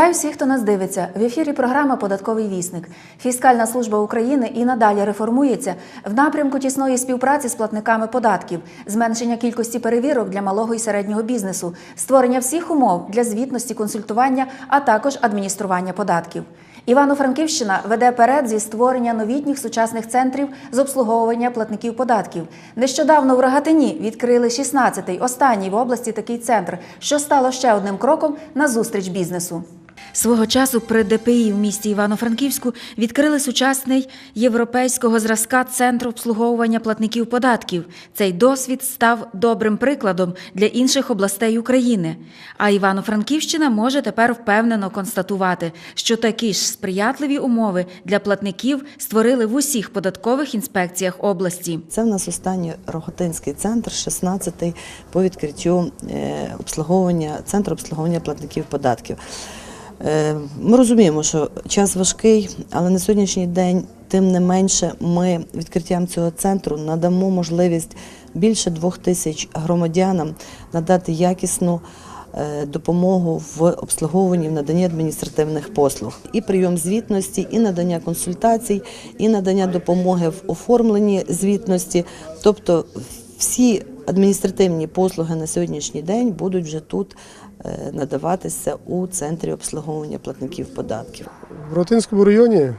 Вітаю всіх, хто нас дивиться. В ефірі програма Податковий вісник. Фіскальна служба України і надалі реформується в напрямку тісної співпраці з платниками податків, зменшення кількості перевірок для малого і середнього бізнесу, створення всіх умов для звітності, консультування, а також адміністрування податків. Івано-Франківщина веде перед зі створення новітніх сучасних центрів з обслуговування платників податків. Нещодавно в Рогатині відкрили 16-й, останній в області такий центр, що стало ще одним кроком на зустріч бізнесу. Свого часу при ДПІ в місті Івано-Франківську відкрили сучасний європейського зразка центр обслуговування платників податків. Цей досвід став добрим прикладом для інших областей України. А Івано-Франківщина може тепер впевнено констатувати, що такі ж сприятливі умови для платників створили в усіх податкових інспекціях області. Це в нас останній Роготинський центр, 16-й по відкриттю е, обслуговування центру обслуговування платників податків. Е, Ми розуміємо, що час важкий, але на сьогоднішній день, тим не менше, ми відкриттям цього центру надамо можливість більше двох тисяч громадянам надати якісну е, допомогу в обслуговуванні в наданні адміністративних послуг. І прийом звітності, і надання консультацій, і надання допомоги в оформленні звітності. Тобто всі адміністративні послуги на сьогоднішній день будуть вже тут надаватися у центрі обслуговування платників податків. В Ротинському районі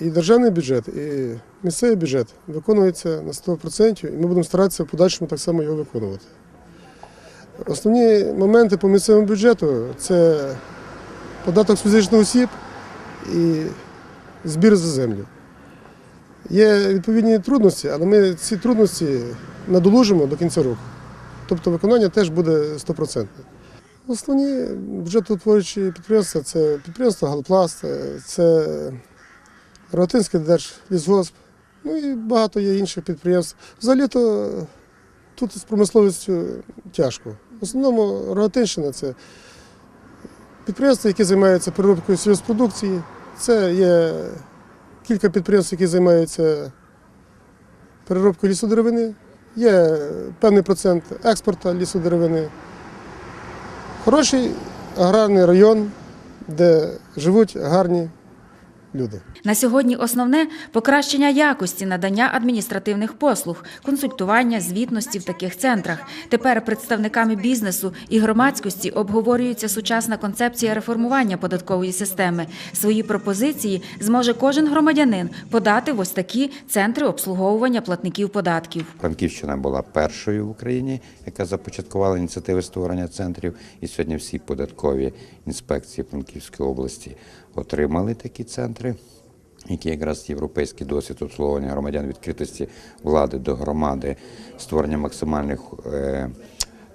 і державний бюджет, і місцевий бюджет виконується на 100%, і ми будемо старатися в подальшому так само його виконувати. Основні моменти по місцевому бюджету це податок з фізичних осіб і збір за землю. Є відповідні трудності, але ми ці трудності надолужимо до кінця року. Тобто виконання теж буде 100%. Основні бюджетоутворюючі підприємства це підприємство Галпласт, це Ротинський держлісгосп, ну і багато є інших підприємств. Взагалі-то тут з промисловістю тяжко. В основному Рогатинщина це підприємства, які займаються переробкою сільгоспродукції. Це є кілька підприємств, які займаються переробкою лісодеревини. Є певний процент експорту лісодеревини. Хороший аграрний район, де живуть гарні люди. На сьогодні основне покращення якості надання адміністративних послуг, консультування, звітності в таких центрах. Тепер представниками бізнесу і громадськості обговорюється сучасна концепція реформування податкової системи. Свої пропозиції зможе кожен громадянин подати в ось такі центри обслуговування платників податків. Франківщина була першою в Україні, яка започаткувала ініціативи створення центрів. І сьогодні всі податкові інспекції Франківської області отримали такі центри, які якраз європейський досвід обслуговування громадян відкритості влади до громади, створення максимальних. е,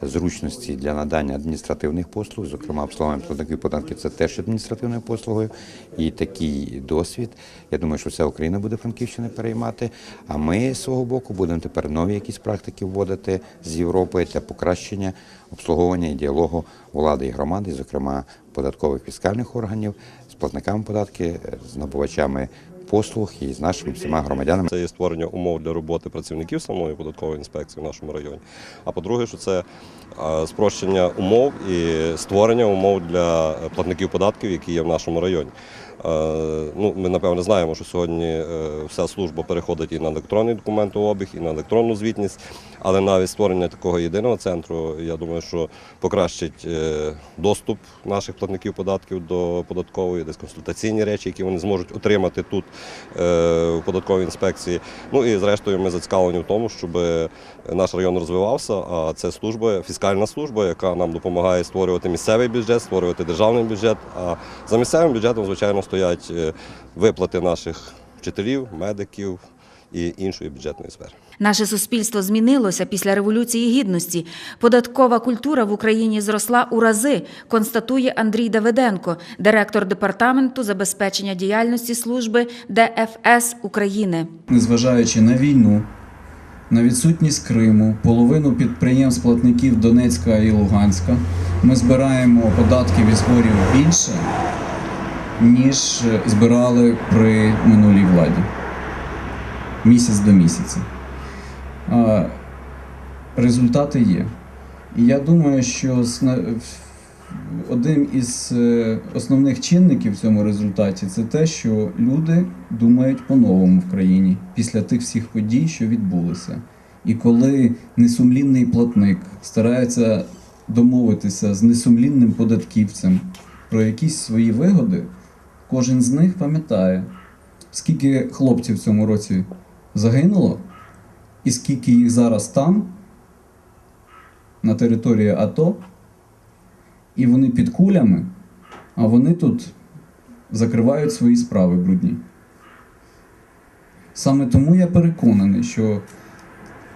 Зручності для надання адміністративних послуг, зокрема обслуговування платників податків, це теж адміністративною послугою. І такий досвід. Я думаю, що вся Україна буде Франківщини переймати. А ми з свого боку будемо тепер нові якісь практики вводити з Європи для покращення обслуговування і діалогу влади і громади, зокрема податкових фіскальних органів, з платниками податки, з набувачами послуг і з нашими всіма громадянами. Це є створення умов для роботи працівників самої податкової інспекції в нашому районі. А по-друге, що це спрощення умов і створення умов для платників податків, які є в нашому районі. Е, Ну, ми напевно знаємо, що сьогодні е, вся служба переходить і на електронний документообіг, і на електронну звітність. Але навіть створення такого єдиного центру, я думаю, що покращить е, доступ наших платників податків до податкової, десь консультаційні речі, які вони зможуть отримати тут в податковій інспекції. Ну і зрештою ми зацікавлені в тому, щоб наш район розвивався. А це служба, фіскальна служба, яка нам допомагає створювати місцевий бюджет, створювати державний бюджет. А за місцевим бюджетом, звичайно, стоять е, виплати наших вчителів, медиків і іншої бюджетної сфери. Наше суспільство змінилося після революції гідності. Податкова культура в Україні зросла у рази, констатує Андрій Давиденко, директор департаменту забезпечення діяльності служби ДФС України. незважаючи на війну, на відсутність Криму, половину підприємств платників Донецька і Луганська, ми збираємо податки від зборів більше, ніж збирали при минулій владі. Місяць до місяця. Результати є. І я думаю, що на- із е, основних чинників в цьому результаті це те, що люди думають по-новому в країні після тих всіх подій, що відбулися. І коли несумлінний платник старається домовитися з несумлінним податківцем про якісь свої вигоди, кожен з них пам'ятає, скільки хлопців в цьому році загинуло, і скільки їх зараз там, на території АТО, і вони під кулями, а вони тут закривають свої справи брудні. Саме тому я переконаний, що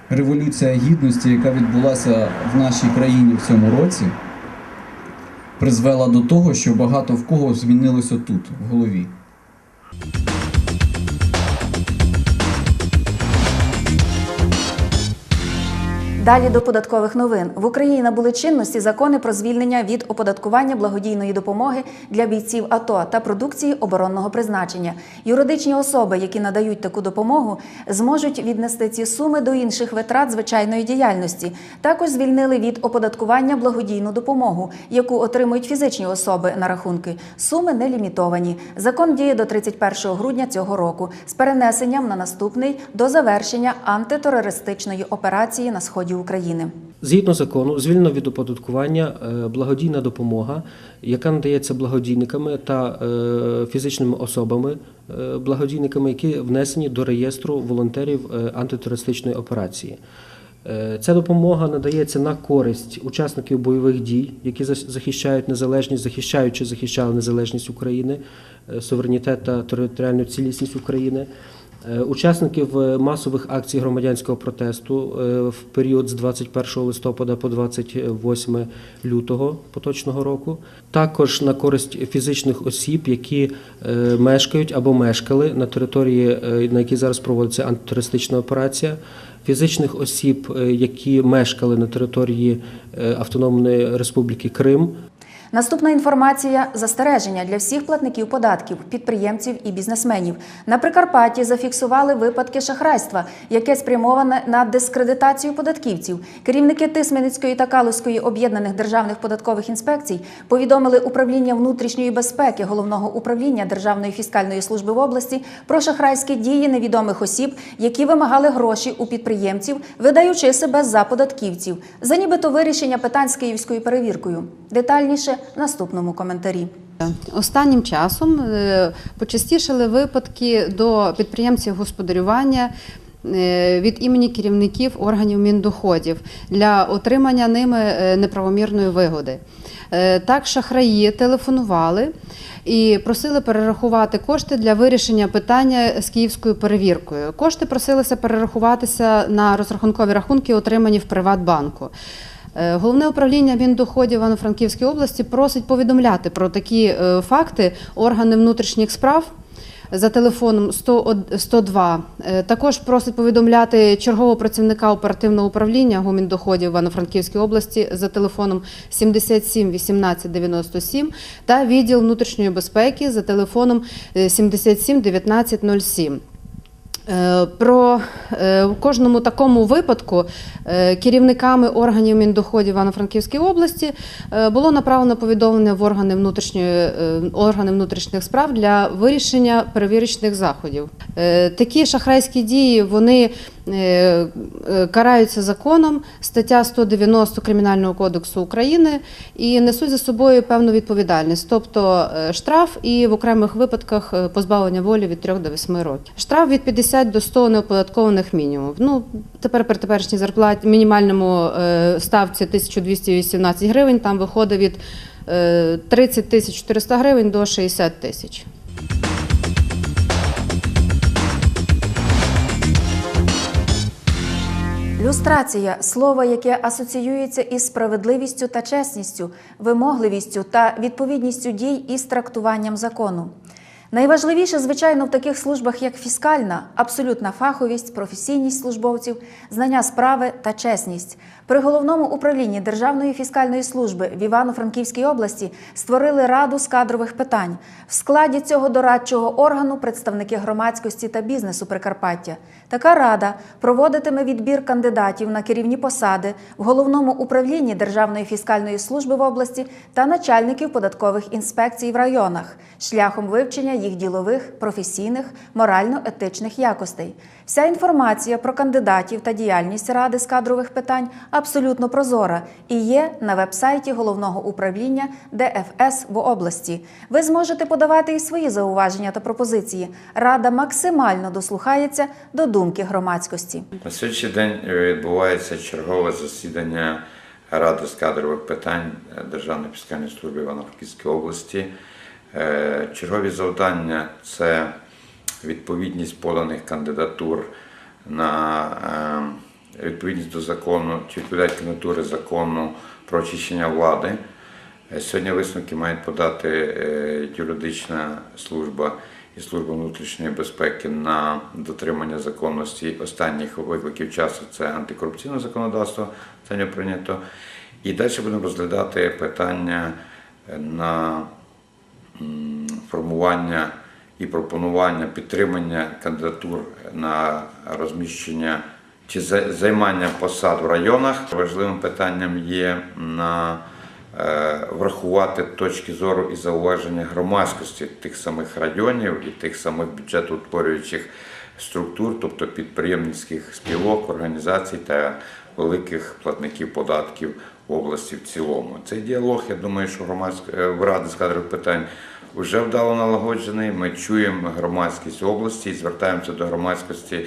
революція гідності, яка відбулася в нашій країні в цьому році, призвела до того, що багато в кого змінилося тут, в голові. Далі до податкових новин в Україні набули чинності закони про звільнення від оподаткування благодійної допомоги для бійців АТО та продукції оборонного призначення. Юридичні особи, які надають таку допомогу, зможуть віднести ці суми до інших витрат звичайної діяльності. Також звільнили від оподаткування благодійну допомогу, яку отримують фізичні особи на рахунки. Суми не лімітовані. Закон діє до 31 грудня цього року з перенесенням на наступний до завершення антитерористичної операції на сході України. Згідно закону, звільнено від оподаткування е, благодійна допомога, яка надається благодійниками та е, фізичними особами, е, благодійниками, які внесені до реєстру волонтерів антитерористичної операції. Ця допомога надається на користь учасників бойових дій, які захищають незалежність, захищаючи захищали незалежність України, суверенітет та територіальну цілісність України. Е, Учасників е, масових акцій громадянського протесту е, в період з 21 листопада по 28 лютого поточного року, також на користь фізичних осіб, які мешкають або мешкали на території, на якій зараз проводиться антитерористична операція, фізичних осіб, які мешкали на території Автономної Республіки Крим, Наступна інформація застереження для всіх платників податків, підприємців і бізнесменів. На Прикарпатті зафіксували випадки шахрайства, яке спрямоване на дискредитацію податківців. Керівники Тисменницької та Калузької об'єднаних державних податкових інспекцій повідомили управління внутрішньої безпеки головного управління Державної фіскальної служби в області про шахрайські дії невідомих осіб, які вимагали гроші у підприємців, видаючи себе за податківців, за нібито вирішення питань з київською перевіркою. Детальніше в наступному коментарі. Останнім часом е, почастішали випадки до підприємців господарювання е, від імені керівників органів міндоходів для отримання ними е, неправомірної вигоди. Так, шахраї телефонували і просили перерахувати кошти для вирішення питання з київською перевіркою. Кошти просилися перерахуватися на розрахункові рахунки, отримані в Приватбанку. Е, Головне управління Міндоходів Івано-Франківської області просить повідомляти про такі е, факти органи внутрішніх справ. За телефоном 100 102. Е, Також просить повідомляти чергового працівника оперативного управління Гуміндоходів Івано-Франківської області за телефоном 77 18 97 та відділ внутрішньої безпеки за телефоном е, 77 19 07. Е, Про е, в кожному такому випадку е, керівниками органів Міндоходів Івано-Франківської області було направлено повідомлення в органи внутрішньої органи внутрішніх справ для вирішення перевірочних заходів. Такі шахрайські дії вони караються законом, стаття 190 Кримінального кодексу України і несуть за собою певну відповідальність, тобто е, штраф і в окремих випадках е, позбавлення волі від 3 до 8 років. Штраф від 50 до 100 неоподаткованих мінімумів. Ну тепер при теперішній зарплаті мінімальному е, ставці 1218 гривень. Там виходить від е, 30 тисяч 400 гривень до 60 тисяч. Люстрація слово, яке асоціюється із справедливістю та чесністю, вимогливістю та відповідністю дій із трактуванням закону. Найважливіше, звичайно, в таких службах, як фіскальна, абсолютна фаховість, професійність службовців, знання справи та чесність. При головному управлінні Державної фіскальної служби в Івано-Франківській області створили раду з кадрових питань. В складі цього дорадчого органу представники громадськості та бізнесу Прикарпаття. Така рада проводитиме відбір кандидатів на керівні посади в головному управлінні Державної фіскальної служби в області та начальників податкових інспекцій в районах шляхом вивчення їх ділових, професійних, морально-етичних якостей. Вся інформація про кандидатів та діяльність ради з кадрових питань абсолютно прозора і є на вебсайті головного управління ДФС в області. Ви зможете подавати і свої зауваження та пропозиції. Рада максимально дослухається до думки громадськості. На сьогоднішній день відбувається чергове засідання Ради з кадрових питань Державної фіскальної служби Івано-Франківської області. Е, Чергові завдання це відповідність поданих кандидатур на е, відповідність до закону, чи відповідають кандидатури закону про очищення влади. Е, Сьогодні висновки мають подати юридична служба і служба внутрішньої безпеки на дотримання законності останніх викликів часу. Це антикорупційне законодавство, це не прийнято. І далі будемо розглядати питання на формування і пропонування підтримання кандидатур на розміщення чи за- займання посад в районах. Важливим питанням є на е, врахувати точки зору і зауваження громадськості тих самих районів і тих самих бюджетоутворюючих структур, тобто підприємницьких спілок, організацій та великих платників податків в області в цілому. Цей діалог, я думаю, що громадська е, в Ради з кадрових питань вже вдало налагоджений. Ми чуємо громадськість області і звертаємося до громадськості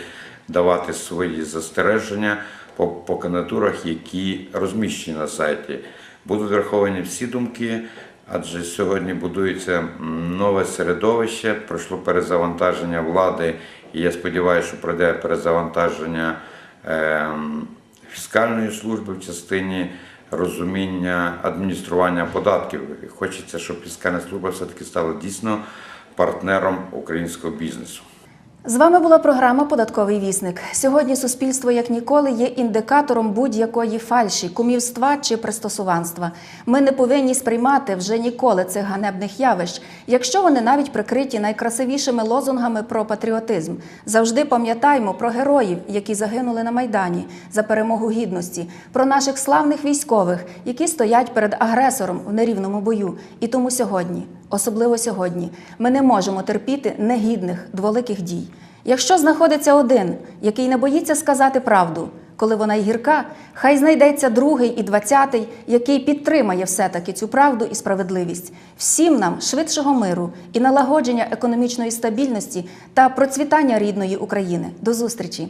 давати свої застереження по, по кандидатурах, які розміщені на сайті. Будуть враховані всі думки, адже сьогодні будується нове середовище, пройшло перезавантаження влади, і я сподіваюся, що пройде перезавантаження ем, фіскальної служби в частині розуміння адміністрування податків. Хочеться, щоб фіскальна служба все-таки стала дійсно партнером українського бізнесу. З вами була програма Податковий вісник. Сьогодні суспільство як ніколи є індикатором будь-якої фальші, кумівства чи пристосуванства. Ми не повинні сприймати вже ніколи цих ганебних явищ, якщо вони навіть прикриті найкрасивішими лозунгами про патріотизм. Завжди пам'ятаймо про героїв, які загинули на майдані за перемогу гідності, про наших славних військових, які стоять перед агресором в нерівному бою. І тому сьогодні, особливо сьогодні, ми не можемо терпіти негідних дволиких дій. Якщо знаходиться один, який не боїться сказати правду, коли вона й гірка, хай знайдеться другий і двадцятий, який підтримає все-таки цю правду і справедливість. Всім нам швидшого миру і налагодження економічної стабільності та процвітання рідної України. До зустрічі!